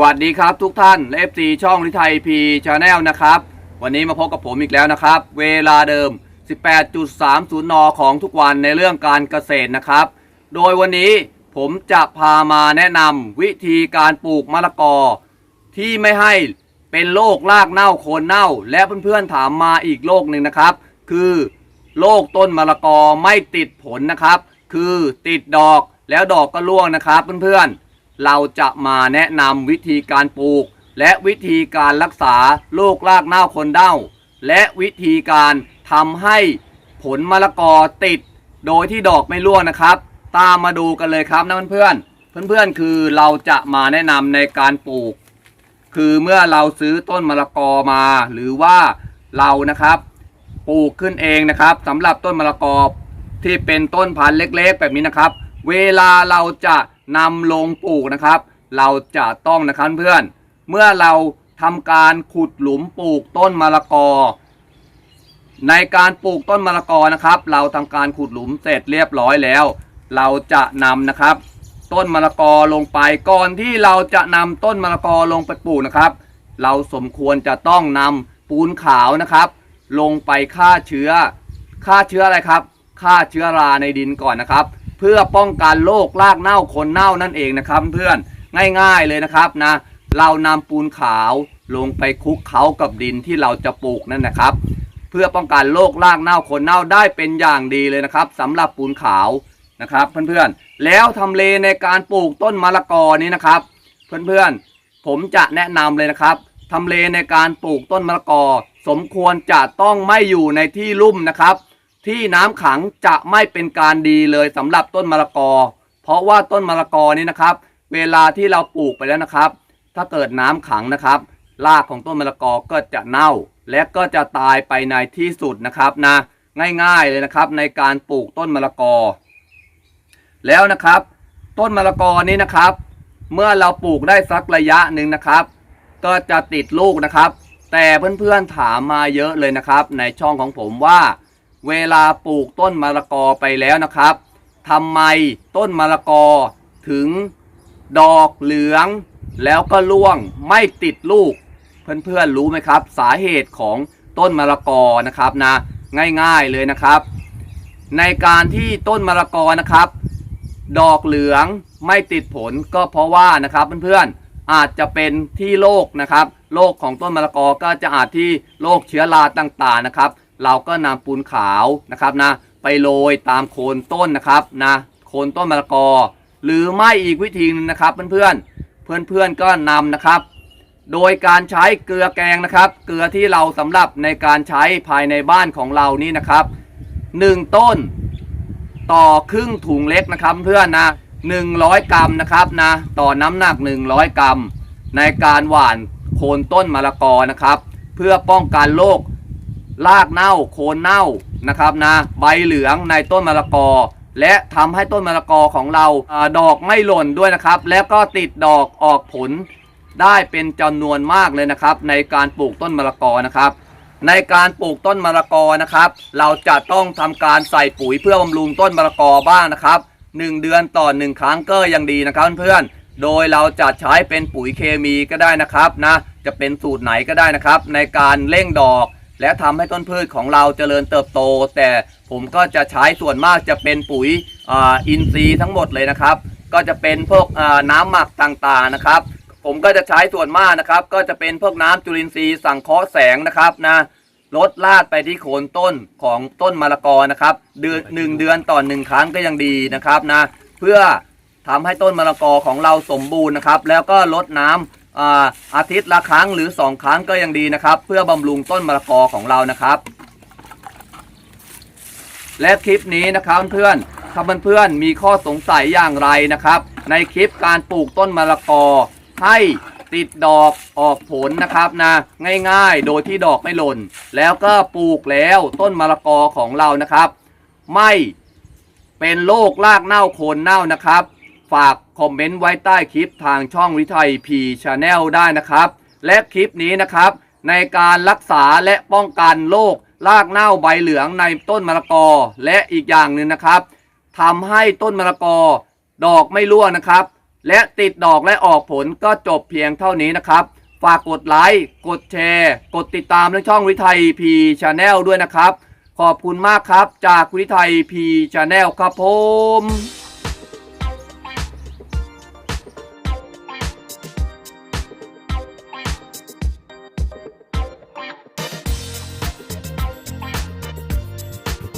สวัสดีครับทุกท่านและเอฟซีช่องลิไทยพีชาแนลนะครับ วันนี้มาพบกับผมอีกแล้วนะครับ เวลาเดิม 18.30 น ของทุกวันในเรื่องการเกษตรนะครับ โดยวันนี้ผมจะพามาแนะนำวิธีการปลูกมะละกอ ที่ไม่ให้เป็นโรครากเน่าโคนเน่า และเพื่อนๆถามมาอีกโรคหนึ่งนะครับ คือโรคต้นมะละกอไม่ติดผลนะครับ คือติดดอกแล้วดอกก็ร่วงนะครับเพื่อนๆ เราจะมาแนะนำวิธีการปลูก และวิธีการรักษาโรครากเน่าคนเน่า และวิธีการทำให้ผลมะละกอติด โดยที่ดอกไม่ร่วงนะครับ ตามมาดูกันเลยครับนะเพื่อนๆเพื่อนๆคือเราจะมาแนะนำในการปลูก คือเมื่อเราซื้อต้นมะละกอมา หรือว่าเรานะครับปลูกขึ้นเองนะครับสำหรับต้นมะละกอที่เป็นต้นพันธุ์เล็ก ๆ แบบนี้นะครับ เวลาเราจะ นำลงปลูกนะครับ เราจะต้องนะครับเพื่อนเมื่อเราทำการขุดหลุมปลูกต้นมะละกอ ในการปลูกต้นมะละกอนะครับ เราทำการขุดหลุมเสร็จเรียบร้อยแล้ว เราจะนำนะครับ ต้นมะละกอลงไปก่อนที่เราจะนำต้นมะละกอลงไปปลูกนะครับ เราสมควรจะต้องนำปูนขาวนะครับ ลงไปฆ่าเชื้อฆ่าเชื้ออะไรครับฆ่าเชื้อราในดินก่อนนะครับ เพื่อป้องกันโรครากเน่าคนเน่านั่นเองนะครับเพื่อนง่ายๆเลยนะครับนะเรานำปูนขาวลงไปคลุกเคล้ากับดินที่เราจะปลูกนั่นนะครับ เพื่อป้องกันโรครากเน่าคนเน่าได้เป็นอย่างดีเลยนะครับสำหรับปูนขาวนะครับเพื่อนๆแล้วทำเลในการปลูกต้นมะละกอนี้นะครับ เพื่อนๆผมจะแนะนำเลยนะครับทำเลในการปลูกต้นมะละกอ สมควรจะต้องไม่อยู่ในที่ลุ่มนะครับ ที่น้ำขังจะไม่เป็นการดีเลยสำหรับต้นมะละกอ เพราะว่าต้นมะละกอนี้นะครับ เวลาที่เราปลูกไปแล้วนะครับ ถ้าเกิดน้ำขังนะครับรากของต้นมะละกอก็จะเน่า และก็จะตายไปในที่สุดนะครับนะง่ายๆเลยนะครับ ในการปลูกต้นมะละกอ แล้วนะครับ ต้นมะละกอนี้นะครับ เมื่อเราปลูกได้สักระยะหนึ่งนะครับ ก็จะติดลูกนะครับ แต่เพื่อนๆถามมาเยอะเลยนะครับ ในช่องของผมว่า เวลาปลูกต้นมะละกอไปแล้วนะครับทำไมต้นมะละกอถึงดอกเหลือง แล้วก็ร่วงไม่ติดลูก เพื่อนๆรู้ไหมครับ สาเหตุของต้นมะละกอนะครับนะง่ายๆเลยนะครับ ในการที่ต้นมะละกอนะครับ ดอกเหลืองไม่ติดผลก็เพราะว่านะครับเพื่อนๆอาจจะเป็นที่โรคนะครับโรคของต้นมะละกอก็จะอาจที่โรคเชื้อราต่างๆนะครับ เราก็นำปูนขาวนะครับนะไปโรยตามโคนต้นนะครับนะโคนต้นมะละกอ หรือไม่อีกวิธีหนึงนะครับเพื่อนๆเพื่อนๆก็นำนะครับ โดยการใช้เกลือแกงนะครับ เกลือที่เราสำหรับในการใช้ภายในบ้านของเรานี่นะครับหนึ่งต้น ต่อครึ่งถุงเล็กนะครับเพื่อนนะ100 กรัมนะครับนะต่อน้ำหนัก 100 กรัม ในการหว่านโคนต้นมะละกอนะครับ เพื่อป้องกันโรค รากเน่าโคนเน่านะครับนะใบเหลืองในต้นมะละกอ และทำให้ต้นมะละกอของเราอดอกไม่หล่นด้วยนะครับ แล้วก็ติดดอกออกผลได้เป็นจำนวนมากเลยนะครับ ในการปลูกต้นมะละกอนะครับ ในการปลูกต้นมะละกอนะครับ เราจะต้องทำการใส่ปุ๋ยเพื่อบำรุงต้นมะละกอบ้างนะครับ 1 เดือนต่อ 1 ครั้งก็ยังดีนะครับเพื่อนโดยเราจะใช้เป็นปุ๋ยเคมีก็ได้นะครับนะจะเป็นสูตรไหนก็ได้นะครับ ในการเร่งดอก และทำให้ต้นพืชของเราเจริญเติบโต แต่ผมก็จะใช้ส่วนมากจะเป็นปุ๋ยอ,อินทรีย์ทั้งหมดเลยนะครับ ก็จะเป็นพวกน้ำหมักต่างๆนะครับ ผมก็จะใช้ส่วนมากนะครับ ก็จะเป็นพวกน้ำจุลินทรีย์สังเคราะห์แสงนะครับนะลดลาดไปที่โคนต้นของต้นมะละกอนะครับ เดือนหนึ่งเดือนต่อหนึ่งครั้งก็ยังดีนะครับนะเพื่อทำให้ต้นมะละกอของเราสมบูรณ์นะครับ แล้วก็ลดน้ำอา อาทิตย์ละครั้งหรือ 2 ครั้งก็ยังดีนะครับ เพื่อบำรุงต้นมะละกอของเรานะครับ และคลิปนี้นะครับเพื่อนๆถ้าเพื่อนๆมีข้อสงสัยอย่างไรนะครับ ในคลิปการปลูกต้นมะละกอ ให้ติดดอกออกผลนะครับนะง่ายๆโดยที่ดอกไม่หล่น แล้วก็ปลูกแล้วต้นมะละกอของเรานะครับ ไม่เป็นโรครากเน่าโคนเน่านะครับ ฝากคอมเมนต์ไว้ใต้คลิปทางช่องวิทัยพีชาแนลได้นะครับ และคลิปนี้นะครับ ในการรักษาและป้องกันโรครากเน่าใบเหลืองในต้นมะละกอ และอีกอย่างหนึ่งนะครับทำให้ต้นมะละกอ ดอกไม่ร่วงนะครับ และติดดอกและออกผลก็จบเพียงเท่านี้นะครับ ฝากกดไลค์กดแชร์ กดติดตามในช่องวิทัยพีชาแนลด้วยนะครับ ขอบคุณมากครับ จากวิทัยพีชาแนลครับผม